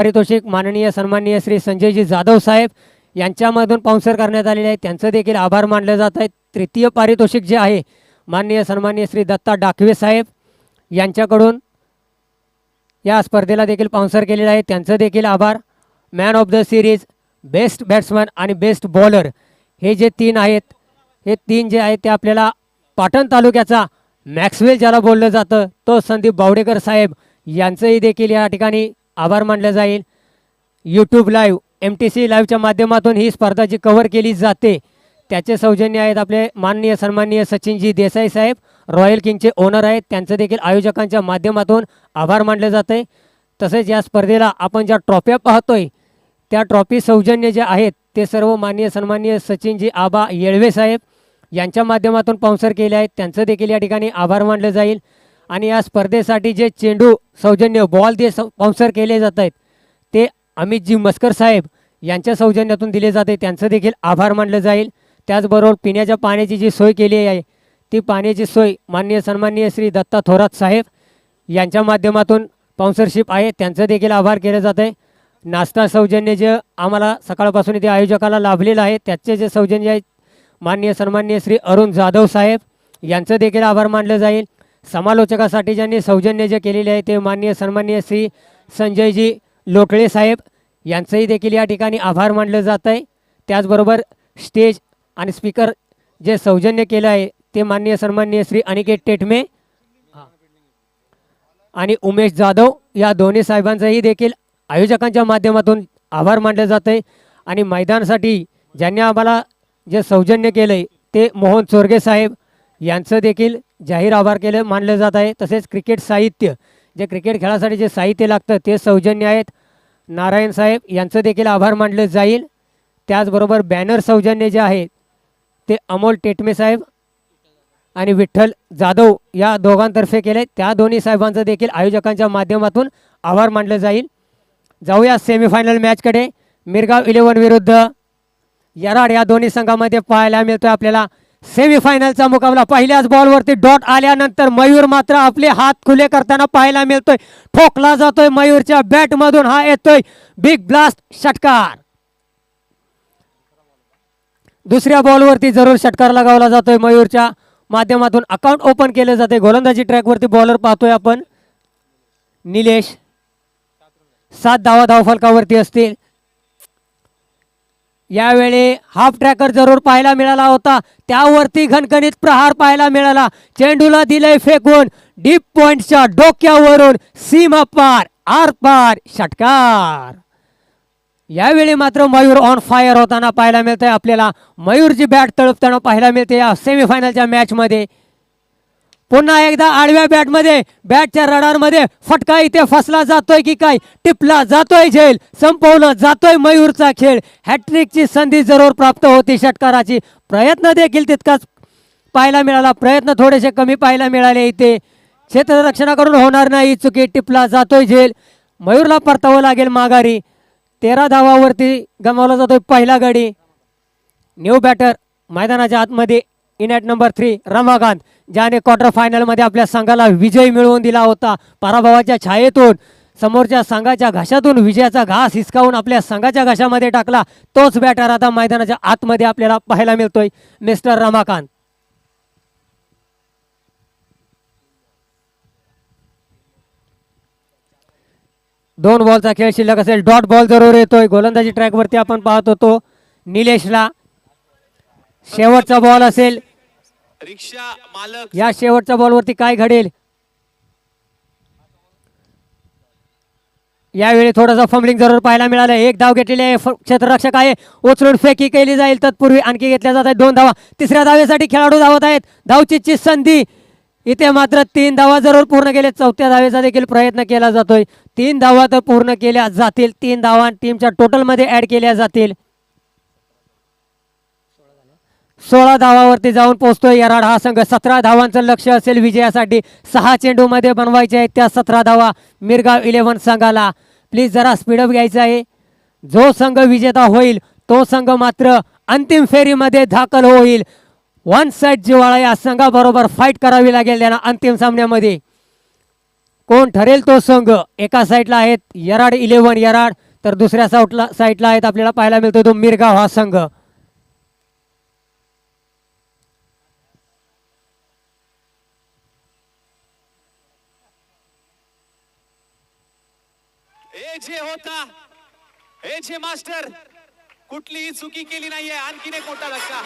पारितोषिक माननीय सन्माननीय श्री संजयजी जाधव साहेब यांच्यामधून पाऊन्सर करण्यात आलेले आहे त्यांचं देखील आभार मानले जात आहेत तृतीय पारितोषिक जे आहे माननीय सन्माननीय श्री दत्ता डाकवे साहेब यांच्याकडून या स्पर्धेला देखील पाऊन्सर केलेलं आहे. त्यांचं देखील आभार. Man of the series best batsman आणि बेस्ट बॉलर हे जे तीन आहेत हे तीन जे आहेत ते आपल्याला पाटण तालुक्याचा मॅक्सवेल ज्याला बोललं जातं तो संदीप बावडेकर साहेब यांचंही देखील या ठिकाणी आभार मानलं जाईल. YouTube live M T C लाईव्हच्या माध्यमातून ही स्पर्धा जी कव्हर केली जाते त्याचे सौजन्य आहेत आपले माननीय सन्माननीय सचिनजी देसाई साहेब. रॉयल किंगचे ओनर आहेत. त्यांचं देखील आयोजकांच्या माध्यमातून आभार मानले जाते तसेच या स्पर्धेला आपण ज्या ट्रॉफ्या पाहतोय त्या ट्रॉफी सौजन्य जे आहेत ते सर्व माननीय सन्माननीय सचिनजी आबा येळवे साहेब यांच्या माध्यमातून स्पॉन्सर केले आहेत. त्यांचं देखील या ठिकाणी आभार मानलं जाईल. आणि या स्पर्धेसाठी जे चेंडू सौजन्य बॉल जे स्पॉन्सर केले जात आहेत ते अमितजी मस्कर साहेब यांच्या सौजन्यातून दिले जाते. त्यांचं देखील आभार मानलं जाईल. त्याचबरोबर पिण्याच्या पाण्याची जी सोय केली आहे ती पाण्याची सोय माननीय सन्माननीय श्री दत्ता थोरात साहेब यांच्या माध्यमातून स्पॉन्सरशिप आहे. त्यांचं देखील आभार केलं जात आहे नाश्ता सौजन्य जे आम्हाला सकाळपासून इथे आयोजकाला लाभलेलं आहे त्याचे जे सौजन्य आहे माननीय सन्माननीय श्री अरुण जाधव साहेब यांचं देखील आभार मानलं जाईल. समालोचकासाठी ज्यांनी सौजन्य जे केलेले आहे ते माननीय सन्माननीय श्री संजयजी लोकळे साहेब यांचंही देखील या ठिकाणी आभार मानलं जात आहे. त्याचबरोबर स्टेज आणि स्पीकर जे सौजन्य केलं आहे ते माननीय सन्माननीय श्री अनिकेत टेटमे आणि उमेश जाधव या दोन्ही साहेबांचंही देखील आयोजकांच्या माध्यमातून आभार मानलं जात आहे. आणि मैदानासाठी ज्यांनी आम्हाला जे सौजन्य केलं आहे ते मोहन चोरगे साहेब यांचं देखील जाहीर आभार केले मानलं जात आहे. तसेच क्रिकेट साहित्य जे क्रिकेट खेळासाठी जे साहित्य लागतं ते सौजन्य आहेत. नारायण साहेब यांचं देखील आभार मानलं जाईल. त्याचबरोबर बॅनर सौजन्य जे आहे ते अमोल टेटमे साहेब आणि विठ्ठल जाधव या दोघांतर्फे केले. त्या दोन्ही साहेबांचं देखील आयोजकांच्या माध्यमातून आभार मानलं जाईल. जाऊया सेमीफायनल मॅचकडे मिरगाव इलेव्हन विरुद्ध यराड या दोन्ही संघामध्ये पाहायला मिळतोय आपल्याला. सेमीफायनलचा मुकाबला पहिल्याच बॉलवरती डॉट आल्यानंतर मयूर मात्र आपले हात खुले करताना पाहायला मिळतोय. ठोकला जातोय मयूरच्या बॅटमधून. हा येतोय बिग ब्लास्ट षटकार. दुसऱ्या बॉलवरती जरूर षटकार लगावला जातोय मयूरच्या माध्यमातून. अकाउंट ओपन केलं जाते गोलंदाजी ट्रॅकवरती बॉलर पाहतोय आपण. निलेश. सात धावा धावफलकावरती असतील. यावेळी हाफ ट्रॅकर जरूर पाहायला मिळाला होता. त्यावरती घणखणीत प्रहार पाहायला मिळाला. चेंडूला दिलंय फेकून. डीप पॉइंटच्या डोक्यावरून सीमा पार आर पार षटकार. यावेळी मात्र मयूर ऑन फायर होताना पाहायला मिळतंय आपल्याला. मयूरची बॅट तळपताना पाहायला मिळते या सेमीफायनलच्या मॅचमध्ये पुन्हा एकदा आडव्या बॅटमध्ये बॅटच्या रडारमध्ये फटका इथे फसला जातोय की काय? टिपला जातोय झेल संपवला जातोय मयूरचा खेळ. हॅट्रिकची संधी जरूर प्राप्त होती षटकाराची. प्रयत्न देखील तितकाच पाहायला मिळाला. प्रयत्न थोडेसे कमी पाहायला मिळाले इथे. क्षेत्ररक्षणाकडून होणार नाही चुकी. टिपला जातोय झेल. मयूरला परतावं लागेल माघारी. तेरा धावावरती गमावला जातोय पहिला गडी. न्यू बॅटर मैदानाच्या आतमध्ये. In at number three Ramakant ज्याने क्वार्टर फायनलमध्ये आपल्या संघाला विजय मिळवून दिला होता. पराभवाच्या छायेतून समोरच्या संघाच्या घशातून विजयाचा घास हिसकावून आपल्या संघाच्या घशामध्ये टाकला. तोच बॅटर आता मैदानाच्या आतमध्ये आपल्याला पाहायला मिळतोय. मिस्टर रमाकांत दोन बॉलचा खेळ शिल्लक असेल. डॉट बॉल जरूर येतोय. गोलंदाजी ट्रॅकवरती आपण पाहत होतो. निलेशला शेवटचा बॉल असेल. रिक्षा मालक या शेवटच्या बॉलवरती काय घडेल? यावेळी थोडंसं फंबलिंग जरूर पाहायला मिळालं. एक धाव घेतलेली आहे. फ- क्षेत्ररक्षक आहे. उचलून फेकी केली जाईल तत्पूर्वी. आणखी घेतल्या जात आहेत दोन धावा. तिसऱ्या धावेसाठी खेळाडू धावत आहेत. धावचीची संधी. इथे मात्र तीन धावा जरूर पूर्ण केले. चौथ्या धावेचा देखील प्रयत्न केला जातोय. तीन धावा तर पूर्ण केल्या जातील. तीन धावा टीमच्या टोटलमध्ये ऍड केल्या जातील. सोळा धावावरती जाऊन पोहोचतोय यराड. हा संघ सतरा धावांचं लक्ष असेल विजयासाठी. सहा चेंडूमध्ये बनवायचे आहेत त्या सतरा धावा मिरगाव इलेव्हन संघाला. प्लीज जरा स्पीडअप घ्यायचा आहे. जो संघ विजेता होईल तो संघ मात्र अंतिम फेरीमध्ये दाखल होईल. वन साइड जिवाळा या संघाबरोबर फाईट करावी लागेल त्यांना अंतिम सामन्यामध्ये. कोण ठरेल तो संघ? एका साईडला आहेत यराड इलेव्हन यराड. तर दुसऱ्या साऊटला साईडला आहेत आपल्याला पाहायला मिळतो तो मिरगाव हा संघ हे जे होता हे जे मास्टर कुठलीही चुकी केली नाहीये आणखीन एक मोठा धक्का.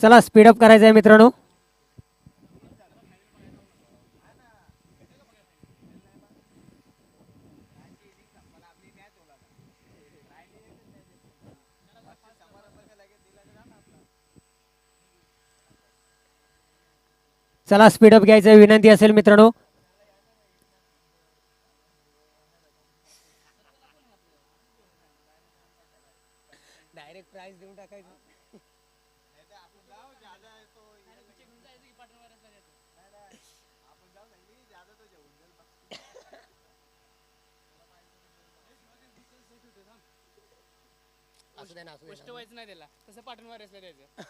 चला स्पीडअप करायचं आहे मित्रांनो. चला स्पीडअप घ्यायचं. आहे, विनंती असेल मित्रांनो. डायरेक्ट प्राइस देऊन टाकायचं. व्हायचं नाही त्याला तसं पाठवून रेसला द्यायचं.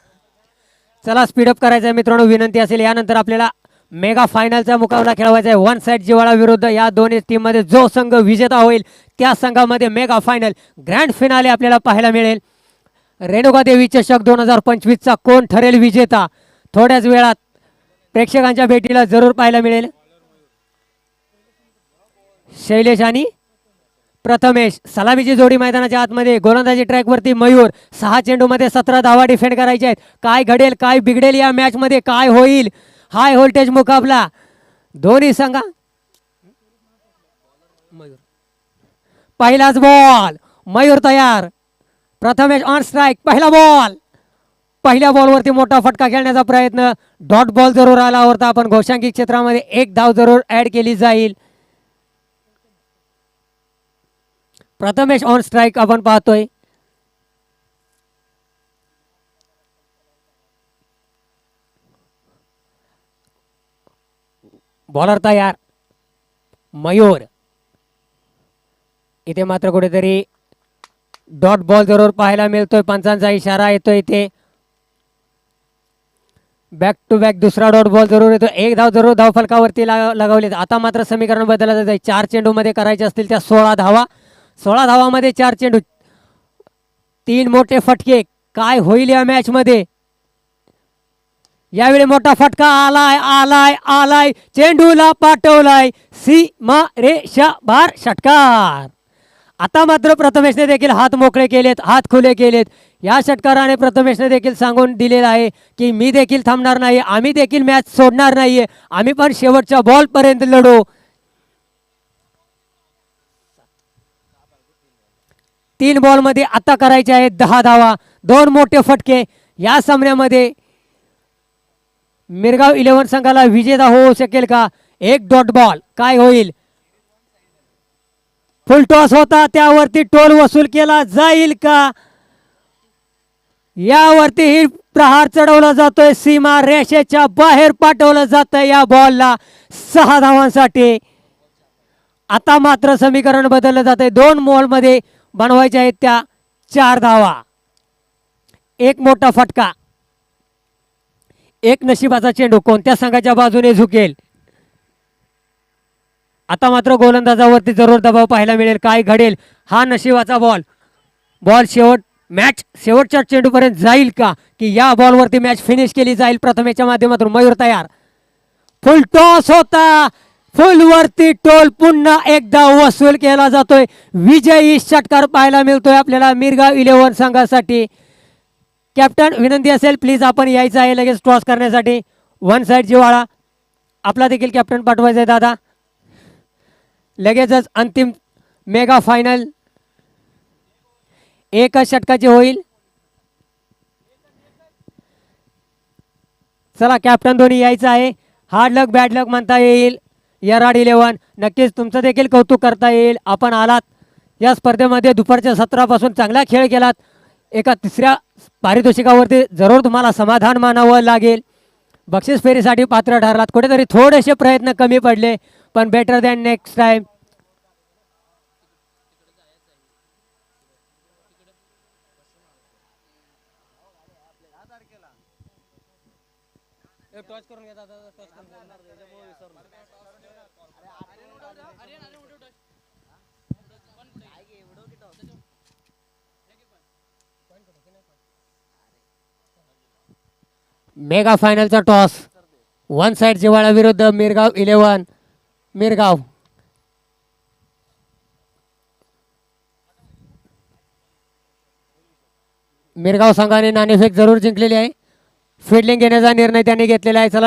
चला स्पीडअप करायचं आहे मित्रांनो विनंती असेल यानंतर आपल्याला मेगा फायनलचा मुकाबला खेळवायचा आहे. वन साइड जिवाळा विरुद्ध या दोन्ही टीममध्ये जो संघ विजेता होईल त्या संघामध्ये मेगा फायनल ग्रँड फिनाले आपल्याला पाहायला मिळेल. रेणुका देवी चषक दोन हजार पंचवीसचा कोण ठरेल विजेता? थोड्याच वेळात प्रेक्षकांच्या भेटीला जरूर पाहायला मिळेल. शैलेश आणि प्रथमेश सलामीची जोडी मैदानाच्या आतमध्ये गोलंदाजी ट्रॅकवरती मयूर सहा चेंडूमध्ये सतरा धावा डिफेंड करायचे आहेत. काय घडेल काय बिघडेल या मॅचमध्ये काय होईल? हाय व्होल्टेज मुकाबला. दोन्ही सांगा. मयूर. पहिलाच बॉल. मयूर तयार. प्रथमेश ऑन स्ट्राईक पहिला बॉल. पहिल्या बॉलवरती मोठा फटका खेळण्याचा प्रयत्न. डॉट बॉल जरूर आला होता. पण घोषांकी क्षेत्रामध्ये एक धाव जरूर ऍड केली जाईल. प्रथमेश ऑन स्ट्राईक आपण पाहतोय. बॉलर तयार. मयूर. इथे मात्र कुठेतरी डॉट बॉल जरूर पाहायला मिळतोय. पंचांचा इशारा येतोय इथे. बॅक टू बॅक दुसरा डॉट बॉल जरूर येतो एक धाव जरूर धाव फलकावरती ला- आता मात्र समीकरण बदलायचं आहे चार चेंडूमध्ये करायचे असतील त्या सोळा धावा. सोळा धावामध्ये चार चेंडू. तीन मोठे फटके. काय होईल या मॅच मध्ये यावेळी मोठा फटका आलाय आलाय आलाय. चेंडूला पाठवलाय सीमा रेषा बार षटकार. आता मात्र प्रथमेशने देखील हात मोकळे केलेत हात खुले केलेत. या षटकाराने प्रथमेशने देखील सांगून दिलेलं आहे की मी देखील थांबणार नाही आम्ही देखील मॅच सोडणार नाहीये. आम्ही पण शेवटच्या बॉलपर्यंत लढू. तीन बॉलमध्ये आता करायचे आहेत दहा धावा दोन मोठे फटके. या सामन्यामध्ये मिरगाव इलेव्हन संघाला विजेता होऊ शकेल का? एक डॉट बॉल. काय होईल? फुल टॉस होता त्यावरती टोल वसूल केला जाईल का? यावरती ही प्रहार चढवला जातोय सीमा रेषेच्या बाहेर पाठवलं जातंय या बॉलला. सहा धावांसाठी. आता मात्र समीकरण बदललं जात आहे दोन मध्ये बनवायच्या आहेत त्या चार धावा. एक मोठा फटका. एक नशिबाचा चेंडू कोणत्या संघाच्या बाजूने झुकेल? आता मात्र गोलंदाजावरती जरूर दबाव पाहायला मिळेल. काय घडेल? हा नशिबाचा बॉल. बॉल शेवट मॅच शेवटच्या चेंडूपर्यंत जाईल का? की या बॉलवरती मॅच फिनिश केली जाईल? प्रथमेच्या माध्यमातून मयूर तयार. फुल टॉस होता. फुलवरती टोल पुन्हा एकदा वसूल केला जातोय. विजयी षटकार पाहायला मिळतोय आपल्याला मिरगाव इलेव्हन संघासाठी. कॅप्टन विनंती असेल प्लीज आपण यायचं आहे लगेच टॉस करण्यासाठी. वन साईड जिवाळा आपला देखील कॅप्टन पाठवायचा आहे दादा. लगेचच अंतिम मेगा फायनल एकच षटकाची होईल. चला कॅप्टन धोनी यायचं आहे. हार्ड लक बॅड लक म्हणता येईल. यराड इलेव्हन नक्कीच तुमचं देखील कौतुक करता येईल. आपण आलात. या स्पर्धेमध्ये दुपारच्या सत्रापासून चांगला खेळ केलात. एका तिसऱ्या पारितोषिकावरती जरूर तुम्हाला समाधान मानावं लागेल. बक्षीस फेरीसाठी पात्र ठरलात. कुठेतरी थोडेसे प्रयत्न कमी पडले पण better than next time toss करून दादा टॉच करून घ्या. मेगा फायनलचा टॉस. वन साइड जिवाळा विरुद्ध मिरगाव इलेव्हन. मिरगाव. मिरगाव संघाने नाणेफेक जरूर जिंकलेली आहे. फिल्डिंग घेण्याचा निर्णय त्यांनी घेतलेला आहे. चला